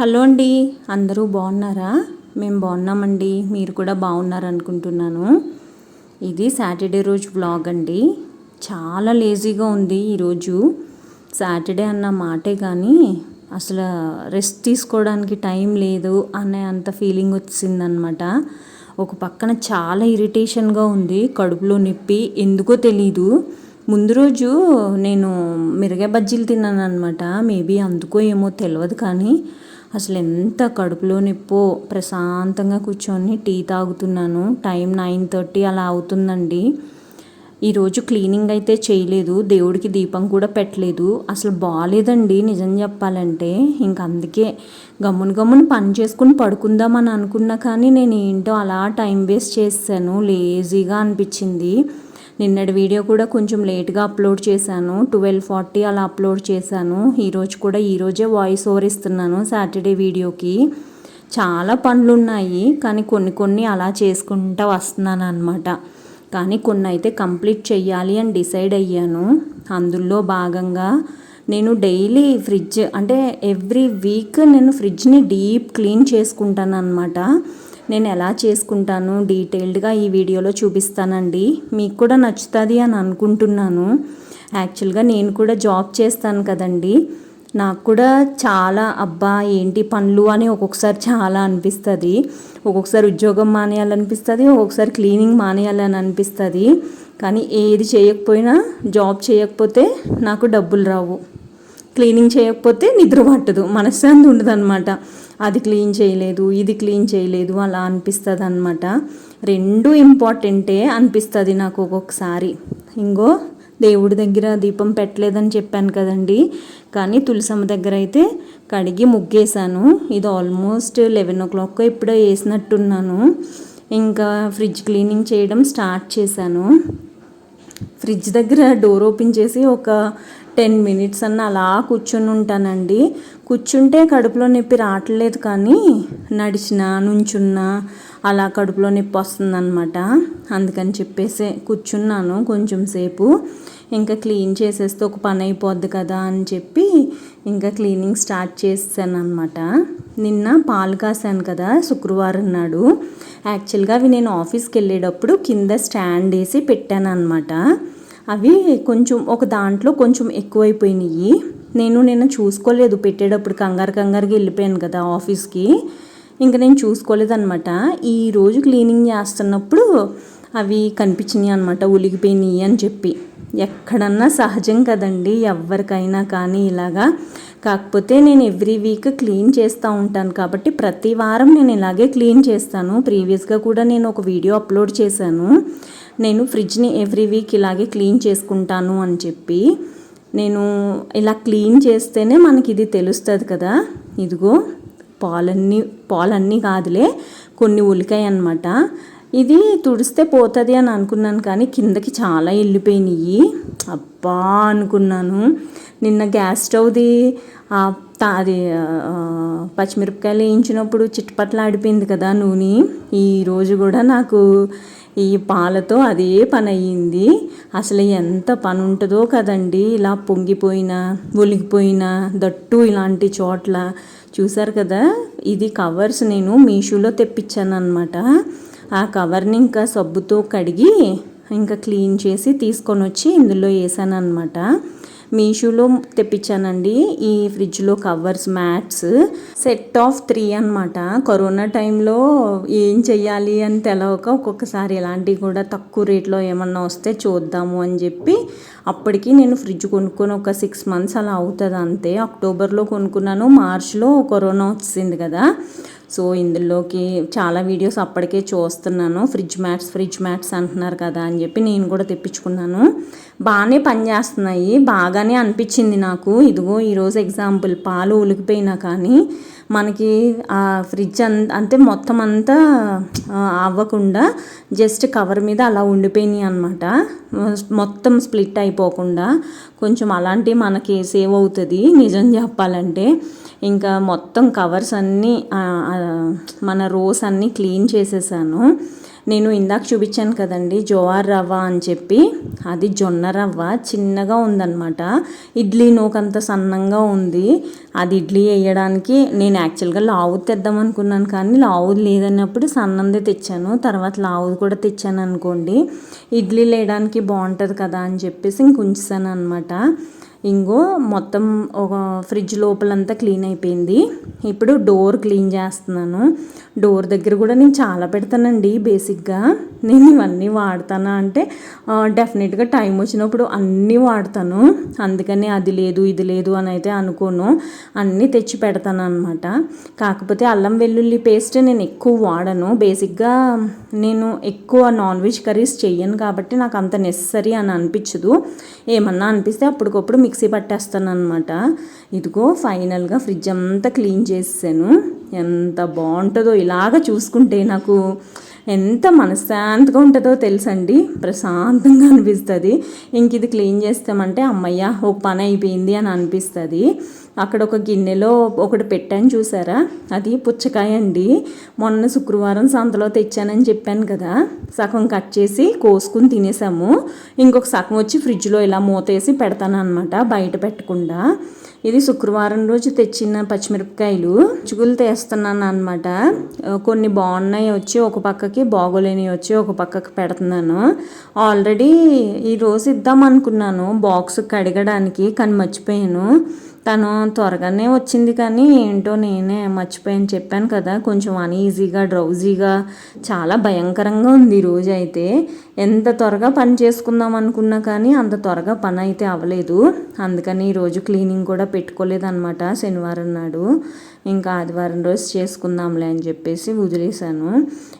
Hello అండి అందరూ బాగున్నారా? మేము బాగున్నామండి మీరు కూడా బాగున్నారనుకుంటున్నాను. ఇది సాటర్డే రోజు బ్లాగ్ అండి. చాలా లేజీగా ఉంది ఈరోజు. సాటర్డే అన్న మాటే కానీ అసలు రెస్ట్ తీసుకోవడానికి టైం లేదు అనే అంత ఫీలింగ్ వచ్చిందనమాట ఒక పక్కన చాలా ఇరిటేషన్గా ఉంది కడుపులో నొప్పి ఎందుకో తెలీదు. ముందు రోజు నేను మిరగాయ బజ్జీలు తిన్నాను అనమాట మేబీ అందుకో ఏమో తెలియదు కానీ అసలు ఎంత కడుపులో నొప్పో. ప్రశాంతంగా కూర్చొని టీ తాగుతున్నాను. టైం నైన్ థర్టీ అలా అవుతుందండి. ఈరోజు క్లీనింగ్ అయితే చేయలేదు. దేవుడికి దీపం కూడా పెట్టలేదు. అసలు బాగాలేదండి నిజం చెప్పాలంటే. ఇంక అందుకే గమ్మున గమ్మున పని చేసుకుని పడుకుందామని అనుకున్నా కానీ నేను ఏంటో అలా టైం వేస్ట్ చేశాను. లేజీగా అనిపించింది. నిన్నటి వీడియో కూడా కొంచెం లేట్గా అప్లోడ్ చేశాను. ట్వెల్వ్ ఫార్టీ అలా అప్లోడ్ చేశాను. ఈరోజు కూడా ఈరోజే వాయిస్ ఓవర్ ఇస్తున్నాను సాటర్డే వీడియోకి. చాలా పనులు ఉన్నాయి కానీ కొన్ని కొన్ని అలా చేసుకుంటూ వస్తున్నాను అనమాట కానీ కొన్ని అయితే కంప్లీట్ చెయ్యాలి అని డిసైడ్ అయ్యాను. అందులో భాగంగా నేను డైలీ ఫ్రిడ్జ్ అంటే ఎవ్రీ వీక్ నేను ఫ్రిడ్జ్ని డీప్ క్లీన్ చేసుకుంటాను అనమాట నేను ఎలా చేసుకుంటాను డీటెయిల్డ్గా ఈ వీడియోలో చూపిస్తానండి. మీకు కూడా నచ్చుతుంది అని అనుకుంటున్నాను. యాక్చువల్గా నేను కూడా జాబ్ చేస్తాను కదండి. నాకు కూడా చాలా అబ్బా ఏంటి పనులు అని ఒక్కొక్కసారి చాలా అనిపిస్తుంది. ఒక్కొక్కసారి ఉద్యోగం మానేయాలనిపిస్తుంది ఒక్కొక్కసారి క్లీనింగ్ మానేయాలని అనిపిస్తుంది కానీ ఏది చేయకపోయినా జాబ్ చేయకపోతే నాకు డబ్బులు రావు. క్లీనింగ్ చేయకపోతే నిద్ర పట్టదు మనశ్శాంతి ఉండదు అనమాట అది క్లీన్ చేయలేదు ఇది క్లీన్ చేయలేదు అలా అనిపిస్తుంది అనమాట రెండు ఇంపార్టెంటే అనిపిస్తుంది నాకు ఒక్కొక్కసారి. ఇంకో దేవుడి దగ్గర దీపం పెట్టలేదని చెప్పాను కదండి. కానీ తులసమ్మ దగ్గర అయితే కడిగి ముగ్గేశాను. ఇది ఆల్మోస్ట్ లెవెన్ ఓ క్లాక్ ఇప్పుడే వేసినట్టున్నాను. ఇంకా ఫ్రిడ్జ్ క్లీనింగ్ చేయడం స్టార్ట్ చేశాను. ఫ్రిడ్జ్ దగ్గర డోర్ ఓపెన్ చేసి ఒక టెన్ మినిట్స్ అన్న అలా కూర్చొని ఉంటానండి. కూర్చుంటే కడుపులో నొప్పి రావట్లేదు కానీ నడిచినా నుంచున్నా అలా కడుపులో నొప్పి వస్తుందన్నమాట. అందుకని చెప్పేసి కూర్చున్నాను కొంచెం సేపు. ఇంకా క్లీన్ చేసేస్తే ఒక పని అయిపోద్ది కదా అని చెప్పి ఇంకా క్లీనింగ్ స్టార్ట్ చేసాను అనమాట నిన్న పాలు కాసాను కదా శుక్రవారం నాడు. యాక్చువల్గా అవి నేను ఆఫీస్కి వెళ్ళేటప్పుడు కింద స్టాండ్ వేసి పెట్టాను అనమాట అవి కొంచెం ఒక దాంట్లో కొంచెం ఎక్కువైపోయినాయి. నేను నిన్న చూసుకోలేదు. పెట్టేటప్పుడు కంగారు కంగారుగా వెళ్ళిపోయాను కదా ఆఫీస్కి. ఇంకా నేను చూసుకోలేదనమాట ఈరోజు క్లీనింగ్ చేస్తున్నప్పుడు అవి కనిపించినాయి అనమాట ఉలిగిపోయినాయి అని చెప్పి. ఎక్కడన్నా సహజం కదండి. ఎవరికైనా కానీ ఇలాగా. కాకపోతే నేను ఎవ్రీ వీక్ క్లీన్ చేస్తూ ఉంటాను కాబట్టి ప్రతి వారం నేను ఇలాగే క్లీన్ చేస్తాను. ప్రీవియస్గా కూడా నేను ఒక వీడియో అప్లోడ్ చేశాను. నేను ఫ్రిడ్జ్ని ఎవ్రీ వీక్ ఇలాగే క్లీన్ చేసుకుంటాను అని చెప్పి. నేను ఇలా క్లీన్ చేస్తేనే మనకి ఇది తెలుస్తుంది కదా. ఇదిగో పాలన్నీ పాలన్నీ కాదులే కొన్ని ఉలికాయి అనమాట ఇది తుడిస్తే పోతుంది అని అనుకున్నాను కానీ కిందకి చాలా వెళ్ళిపోయినాయి అబ్బా అనుకున్నాను. నిన్న గ్యాస్ స్టవ్ది అది పచ్చిమిరపకాయలు వేయించినప్పుడు చిట్టుపట్ల ఆడిపోయింది కదా నూనె. ఈరోజు కూడా నాకు ఈ పాలతో అదే పని అయ్యింది అసలు ఎంత పని ఉంటుందో కదండి. ఇలా పొంగిపోయినా ఒలిగిపోయినా దట్టు ఇలాంటి చోట్ల. చూసారు కదా ఇది కవర్స్ నేను మీషోలో తెప్పించాను అనమాట ఆ కవర్ని ఇంకా సబ్బుతో కడిగి ఇంకా క్లీన్ చేసి తీసుకొని వచ్చి ఇందులో వేసాను అనమాట మీషోలో తెప్పించానండి. ఈ ఫ్రిడ్జ్లో covers mats set of three అనమాట కరోనా టైంలో ఏం చెయ్యాలి అని తెలవక ఒక్కొక్కసారి ఇలాంటివి కూడా తక్కువ రేట్లో ఏమన్నా వస్తే చూద్దాము అని చెప్పి అప్పటికి నేను ఫ్రిడ్జ్ కొనుక్కొని ఒక సిక్స్ మంత్స్ అలా అవుతుంది అంతే. అక్టోబర్లో కొనుక్కున్నాను మార్చ్లో కరోనా వచ్చింది కదా. సో ఇందులోకి చాలా వీడియోస్ అప్పటికే చూస్తున్నాను. ఫ్రిడ్జ్ మ్యాట్స్ ఫ్రిడ్జ్ మ్యాట్స్ అంటున్నారు కదా అని చెప్పి నేను కూడా తెప్పించుకున్నాను. బాగానే పనిచేస్తున్నాయి. బాగానే అనిపించింది నాకు. ఇదిగో ఈరోజు ఎగ్జాంపుల్ పాలు ఉలికిపోయినా కానీ మనకి ఆ ఫ్రిడ్జ్ అంటే మొత్తం అంతా అవ్వకుండా జస్ట్ కవర్ మీద అలా ఉండిపోయినాయి అనమాట మొత్తం స్ప్లిట్ అయిపోకుండా కొంచెం అలాంటివి మనకి సేవ్ అవుతుంది. నిజం చెప్పాలంటే ఇంకా మొత్తం కవర్స్ అన్నీ మన రోస్ అన్నీ క్లీన్ చేసేసాను. నేను ఇందాక చూపించాను కదండి జోవార్ రవ్వ అని చెప్పి. అది జొన్న రవ్వ చిన్నగా ఉందన్నమాట. ఇడ్లీ నూకంత సన్నంగా ఉంది. అది ఇడ్లీ వేయడానికి నేను యాక్చువల్గా లావు తెద్దాం అనుకున్నాను కానీ లావు లేదన్నప్పుడు సన్నందే తెచ్చాను. తర్వాత లావు కూడా తెచ్చాను అనుకోండి. ఇడ్లీ వేయడానికి బాగుంటుంది కదా అని చెప్పేసి ఇంక ఉంచాను అనమాట ఇంకో మొత్తం ఒక ఫ్రిడ్జ్ లోపలంతా క్లీన్ అయిపోయింది. ఇప్పుడు డోర్ క్లీన్ చేస్తున్నాను. డోర్ దగ్గర కూడా నేను చాలా పెడతానండి బేసిక్గా. నేను ఇవన్నీ వాడతానా అంటే డెఫినెట్గా టైం వచ్చినప్పుడు అన్నీ వాడతాను. అందుకని అది లేదు ఇది లేదు అని అయితే అనుకోను. అన్నీ తెచ్చి పెడతాను అనమాట కాకపోతే అల్లం వెల్లుల్లి పేస్ట్ నేను ఎక్కువ వాడను. బేసిక్గా నేను ఎక్కువ నాన్ వెజ్ కర్రీస్ చెయ్యను కాబట్టి నాకు అంత నెసరీ అని అనిపించదు. ఏమన్నా అనిపిస్తే అప్పటికప్పుడు మిక్సీ పట్టేస్తాను అనమాట ఇదిగో ఫైనల్గా ఫ్రిడ్జ్ అంతా క్లీన్ చేసాను ఎంత బాగుంటుందో ఇలాగ చూసుకుంటే నాకు ఎంత మనశ్శాంతిగా ఉంటుందో తెలుసండి. ప్రశాంతంగా అనిపిస్తుంది. ఇంక ఇది క్లీన్ చేస్తామంటే అమ్మయ్య ఒక పని అయిపోయింది అని అనిపిస్తుంది. అక్కడ ఒక గిన్నెలో ఒకటి పెట్టాను చూసారా? అది పుచ్చకాయ అండి. మొన్న శుక్రవారం సంతలో తెచ్చానని చెప్పాను కదా. సగం కట్ చేసి కోసుకుని తినేసాము. ఇంకొక సగం వచ్చి ఫ్రిడ్జ్లో ఇలా మూతేసి పెడతాను అనమాట బయట పెట్టకుండా. ఇది శుక్రవారం రోజు తెచ్చిన పచ్చిమిరపకాయలు. చుగులు తీస్తున్నాను అనమాట కొన్ని బాగున్నాయి వచ్చి ఒక పక్కకి బాగోలేనివి వచ్చి ఒక పక్కకి పెడుతున్నాను. ఆల్రెడీ ఈరోజు ఇద్దాం అనుకున్నాను. బాక్స్ కడగడానికి కానీ మర్చిపోయాను. తను త్వరగానే వచ్చింది కానీ ఏంటో నేనే మర్చిపోయాను చెప్పాను కదా. కొంచెం అనీజీగా డ్రౌజీగా చాలా భయంకరంగా ఉంది ఈ అయితే. ఎంత త్వరగా పని చేసుకుందాం అనుకున్నా కానీ అంత త్వరగా పని అయితే అవ్వలేదు. అందుకని ఈరోజు క్లీనింగ్ కూడా పెట్టుకోలేదన్నమాట శనివారం నాడు. ఇంకా ఆదివారం రోజు చేసుకుందాంలే అని చెప్పేసి వదిలేశాను.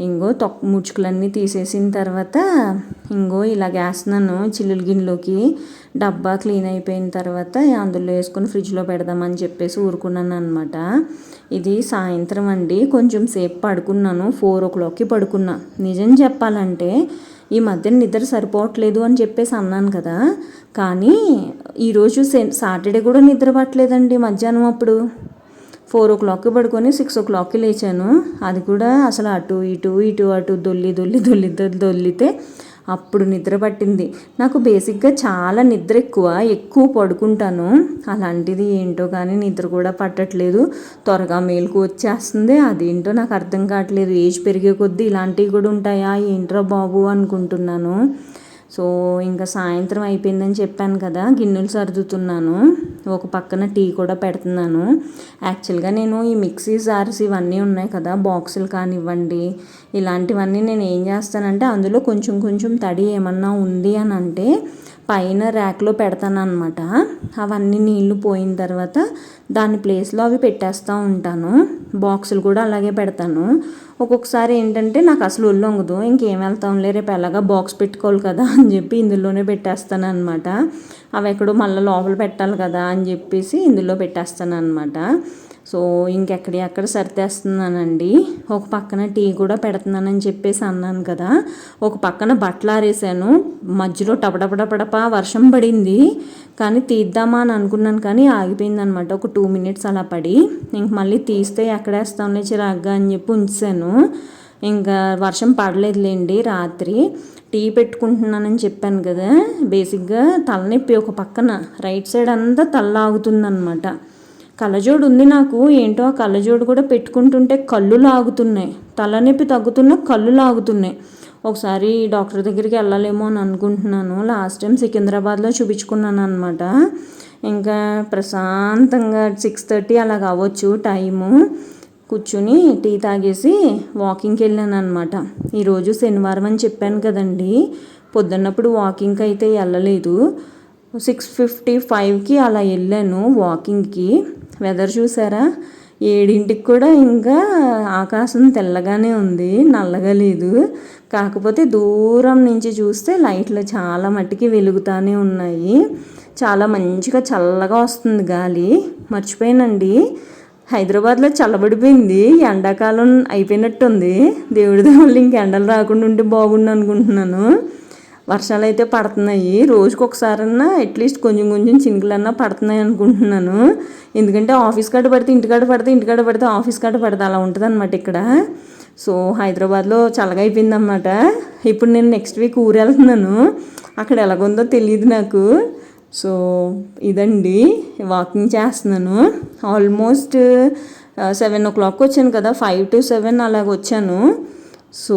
ఇంకో తొక్క ముచ్చుకులన్నీ తీసేసిన తర్వాత ఇంకో ఇలా వేస్తున్నాను చిల్లుల గిన్నెలోకి డబ్బా క్లీన్ అయిపోయిన తర్వాత అందులో వేసుకొని ఫ్రిడ్జ్లో పెడదామని చెప్పేసి ఊరుకున్నాను అనమాట ఇది సాయంత్రం అండి. కొంచెం సేపు పడుకున్నాను. ఫోర్ ఓ క్లాక్కి పడుకున్నా. నిజం చెప్పాలంటే ఈ మధ్యన నిద్ర సరిపోవట్లేదు అని చెప్పేసి అన్నాను కదా. కానీ ఈరోజు సాటర్డే కూడా నిద్ర పట్టలేదండి మధ్యాహ్నం అప్పుడు. ఫోర్ ఓ క్లాక్కి పడుకొని సిక్స్ ఓ క్లాక్కి లేచాను. అది కూడా అసలు అటు ఇటు ఇటు అటు దొల్లి దొల్లి దొల్లి దొల్లి దొల్లితే అప్పుడు నిద్ర పట్టింది. నాకు బేసిక్గా చాలా నిద్ర ఎక్కువ ఎక్కువ పడుకుంటాను. అలాంటిది ఏంటో కానీ నిద్ర కూడా పట్టట్లేదు. త్వరగా మేలుకు వచ్చేస్తుంది. అదేంటో నాకు అర్థం కావట్లేదు. ఏజ్ పెరిగే కొద్దీ ఇలాంటివి కూడా ఉంటాయా? ఏంట్రా బాబు అనుకుంటున్నాను. సో ఇంకా సాయంత్రం అయిపోయిందని చెప్పాను కదా గిన్నెలు సర్దుతున్నాను. ఒక పక్కన టీ కూడా పెడుతున్నాను. యాక్చువల్గా నేను ఈ మిక్సీ జార్స్ ఇవన్నీ ఉన్నాయి కదా బాక్సులు కానివ్వండి ఇలాంటివన్నీ నేను ఏం చేస్తానంటే అందులో కొంచెం కొంచెం తడి ఏమన్నా ఉంది అని అంటే పైన ర్యాక్లో పెడతాను అనమాట అవన్నీ నీళ్ళు పోయిన తర్వాత దాని ప్లేస్లో అవి పెట్టేస్తూ ఉంటాను. బాక్సులు కూడా అలాగే పెడతాను. ఒక్కొక్కసారి ఏంటంటే నాకు అసలు ఒళ్ళొంగదు ఇంకేం వెళ్తాంలే రేపు ఎలాగా బాక్స్ పెట్టుకోవాలి కదా అని చెప్పి ఇందులోనే పెట్టేస్తాను అనమాట అవి ఎక్కడో మళ్ళీ లోపల పెట్టాలి కదా అని చెప్పేసి ఇందులో పెట్టేస్తాను అనమాట సో ఇంకెక్కడి అక్కడ సర్దేస్తున్నానండి? ఒక పక్కన టీ కూడా పెడుతున్నానని చెప్పేసి అన్నాను కదా. ఒక పక్కన బట్టలు ఆరేసాను మధ్యలో టపడపడపడప వర్షం పడింది. కానీ తీద్దామా అని అనుకున్నాను కానీ ఆగిపోయింది అనమాట ఒక టూ మినిట్స్ అలా పడి ఇంక మళ్ళీ తీస్తే ఎక్కడేస్తాంలే చిరాగ్గా అని చెప్పి ఉంచాను ఇంకా వర్షం పడలేదులేండి రాత్రి. టీ పెట్టుకుంటున్నానని చెప్పాను కదా. బేసిక్గా తలనొప్పి ఒక పక్కన. రైట్ సైడ్ అంతా తల్లాగుతుందనమాట కళ్ళజోడు ఉంది నాకు. ఏంటో ఆ కళ్ళజోడు కూడా పెట్టుకుంటుంటే కళ్ళు లాగుతున్నాయి. తలనొప్పి తగ్గుతున్న కళ్ళు లాగుతున్నాయి. ఒకసారి డాక్టర్ దగ్గరికి వెళ్ళాలేమో అని అనుకుంటున్నాను. లాస్ట్ టైం సికింద్రాబాద్లో చూపించుకున్నాను అనమాట ఇంకా ప్రశాంతంగా సిక్స్ థర్టీ అలా కావచ్చు టైము. కూర్చుని టీ తాగేసి వాకింగ్కి వెళ్ళాను అనమాట ఈరోజు శనివారం అని చెప్పాను కదండి. పొద్దున్నప్పుడు వాకింగ్కి అయితే వెళ్ళలేదు. సిక్స్ ఫిఫ్టీ ఫైవ్కి అలా వెళ్ళాను వాకింగ్కి వెదర్ చూసారా? ఏడింటికి కూడా ఇంకా ఆకాశం తెల్లగానే ఉంది నల్లగా లేదు. కాకపోతే దూరం నుంచి చూస్తే లైట్లు చాలా మట్టికి వెలుగుతూనే ఉన్నాయి. చాలా మంచిగా చల్లగా వస్తుంది గాలి. మర్చిపోయానండి. హైదరాబాద్లో చల్లబడిపోయింది ఎండాకాలం అయిపోయినట్టుంది. దేవుడి దేవుళ్ళు ఇంక ఎండలు రాకుండా ఉంటే బాగుండు అనుకుంటున్నాను. వర్షాలు అయితే పడుతున్నాయి. రోజుకి ఒకసారన్నా అట్లీస్ట్ కొంచెం కొంచెం చినుకులన్నా పడుతున్నాయి అనుకుంటున్నాను. ఎందుకంటే ఆఫీస్ కాడ పడితే ఇంటికాడ పడితే ఇంటికాడ పడితే ఆఫీస్ కాడ పడితే అలా ఉంటుంది అనమాట ఇక్కడ. సో హైదరాబాద్లో చల్లగా అయిపోయిందన్నమాట. ఇప్పుడు నేను నెక్స్ట్ వీక్ ఊరు వెళ్తున్నాను అక్కడ ఎలాగుందో తెలియదు నాకు. సో ఇదండి. వాకింగ్ చేస్తున్నాను. ఆల్మోస్ట్ సెవెన్ ఓ క్లాక్ వచ్చాను కదా. ఫైవ్ టు సెవెన్ అలాగ వచ్చాను సో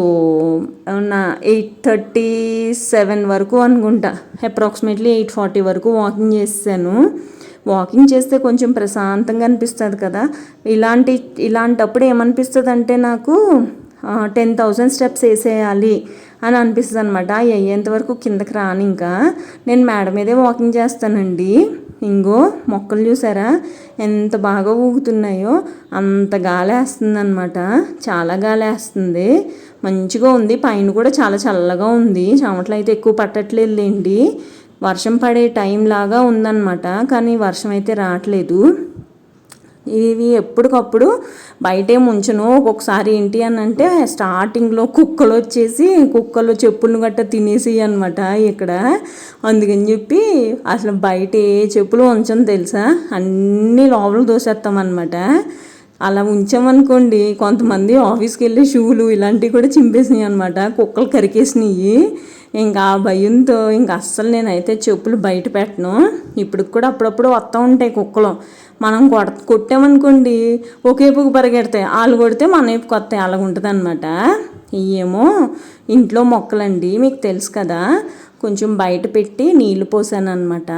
నా ఎయిట్ థర్టీ సెవెన్ వరకు అనుకుంటా. అప్రాక్సిమేట్లీ ఎయిట్ ఫార్టీ వరకు వాకింగ్ చేసాను వాకింగ్ చేస్తే కొంచెం ప్రశాంతంగా అనిపిస్తుంది కదా. ఇలాంటి ఇలాంటప్పుడు ఏమనిపిస్తుంది అంటే నాకు టెన్ థౌజండ్ స్టెప్స్ వేసేయాలి. అని అనిపిస్తుంది అనమాట అయ్యేంత వరకు కిందకి రాను ఇంకా. నేను మేడ మీదే వాకింగ్ చేస్తానండి. ఇంగో మొక్కలు చూసారా? ఎంత బాగా ఊగుతున్నాయో. అంత గాలి వేస్తుంది అనమాట చాలా గాలి వేస్తుంది మంచిగా ఉంది. పైన కూడా చాలా చల్లగా ఉంది. చెమటలు అయితే ఎక్కువ పట్టట్లేదు లేండి వర్షం పడే టైం లాగా ఉందన్నమాట. కానీ వర్షం అయితే రావట్లేదు. ఇవి ఎప్పటికప్పుడు బయటే ముంచను. ఒక్కొక్కసారి ఏంటి అని అంటే స్టార్టింగ్లో కుక్కలు వచ్చేసి కుక్కలు చెప్పులను గట్ట తినేసి అనమాట ఇక్కడ. అందుకని చెప్పి అసలు బయట ఏ చెప్పులు ఉంచను తెలుసా? అన్నీ లోపల దోసేస్తాం అనమాట అలా ఉంచామనుకోండి కొంతమంది ఆఫీస్కి వెళ్ళి షూలు ఇలాంటివి కూడా చింపేసినాయి అనమాట కుక్కలు కరికేసినాయి. ఇంకా ఆ భయంతో ఇంకా అస్సలు నేనైతే చెప్పులు బయట పెట్టను. ఇప్పుడు కూడా అప్పుడప్పుడు వస్తూ ఉంటాయి కుక్కలు. మనం కొడ కొట్టామనుకోండి ఒకేపుకు పరిగెడతాయి. వాళ్ళు కొడితే మన వైపు కొత్త అలాగ ఉంటుంది అనమాట ఇవేమో ఇంట్లో మొక్కలండి మీకు తెలుసు కదా. కొంచెం బయట పెట్టి నీళ్ళు పోసాను అనమాట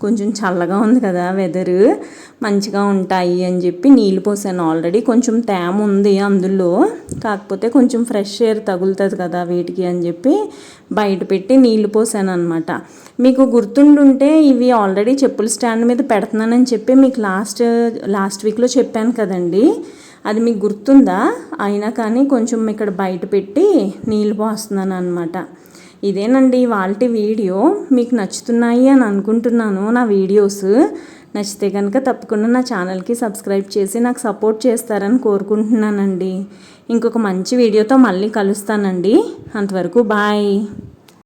కొంచెం చల్లగా ఉంది కదా వెదరు మంచిగా ఉంటాయి అని చెప్పి నీళ్ళు పోసాను. ఆల్రెడీ కొంచెం తేమ ఉంది అందులో. కాకపోతే కొంచెం ఫ్రెష్ ఎయిర్ తగులుతుంది కదా వీటికి అని చెప్పి బయట పెట్టి నీళ్ళు పోసాను అనమాట మీకు గుర్తుండుంటే ఇవి ఆల్రెడీ చెప్పుల స్టాండ్ మీద పెడుతున్నానని చెప్పి మీకు లాస్ట్ లాస్ట్ వీక్లో చెప్పాను కదండీ. అది మీకు గుర్తుందా? అయినా కానీ కొంచెం ఇక్కడ బయట పెట్టి నీళ్ళు పోస్తున్నాను అనమాట ఇదేనండి వాళ్ళ వీడియో. మీకు నచ్చుతున్నాయి అని అనుకుంటున్నాను నా వీడియోస్. నచ్చితే కనుక తప్పకుండా నా ఛానల్కి సబ్స్క్రైబ్ చేసి నాకు సపోర్ట్ చేస్తారని కోరుకుంటున్నానండి. ఇంకొక మంచి వీడియోతో మళ్ళీ కలుస్తానండి. అంతవరకు బాయ్.